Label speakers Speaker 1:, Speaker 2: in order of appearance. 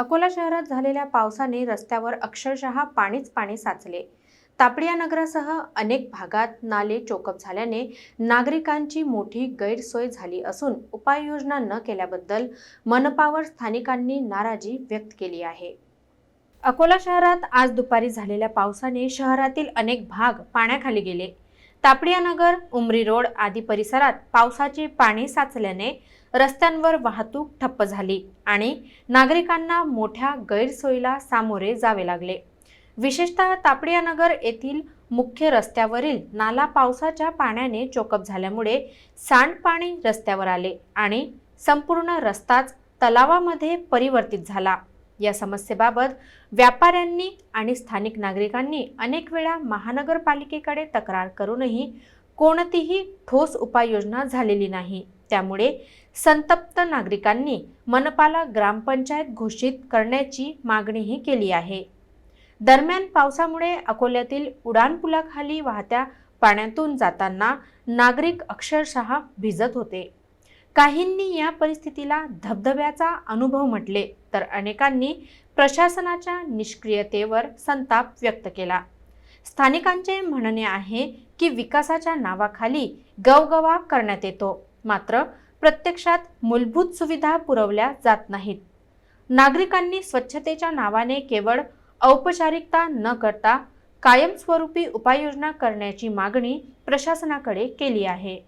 Speaker 1: अकोला शहरात झालेल्या पावसाने रस्त्यावर अक्षरशः पाणीच पाणी साचले. तापडिया नगरासह अनेक भागात नाले चोकप झाल्याने नागरिकांची मोठी गैरसोय झाली असून उपाययोजना न केल्याबद्दल मनपावर स्थानिकांनी नाराजी व्यक्त केली आहे. अकोला शहरात आज दुपारी झालेल्या पावसाने शहरातील अनेक भाग पाण्याखाली गेले. तापडियानगर उमरी रोड आदी परिसरात पावसाचे पाणी साचल्याने रस्त्यांवर वाहतूक ठप्प झाली आणि नागरिकांना मोठ्या गैरसोयीला सामोरे जावे लागले. विशेषतः तापडियानगर येथील मुख्य रस्त्यावरील नाला पावसाच्या पाण्याने चोकप झाल्यामुळे सांडपाणी रस्त्यावर आले आणि संपूर्ण रस्ताच तलावामध्ये परिवर्तित झाला. या समस्येबाबत व्यापाऱ्यांनी आणि स्थानिक नागरिकांनी अनेक वेळा महानगरपालिकेकडे तक्रार करूनही कोणतीही ठोस उपाययोजना झालेली नाही. त्यामुळे संतप्त नागरिकांनी मनपाला ग्रामपंचायत घोषित करण्याची मागणीही केली आहे. दरम्यान पावसामुळे अकोल्यातील उडाणपुलाखाली वाहत्या पाण्यातून जाताना नागरिक अक्षरशः भिजत होते. काहींनी या परिस्थितीला धबधब्याचा अनुभव म्हटले तर अनेकांनी प्रशासनाच्या निष्क्रियतेवर संताप व्यक्त केला. स्थानिकांचे म्हणणे आहे की विकासाच्या नावाखाली गवगवा करण्यात येतो. मात्र प्रत्यक्षात मूलभूत सुविधा पुरवल्या जात नाहीत. नागरिकांनी स्वच्छतेच्या नावाने केवळ औपचारिकता न करता कायमस्वरूपी उपाययोजना करण्याची मागणी प्रशासनाकडे केली आहे.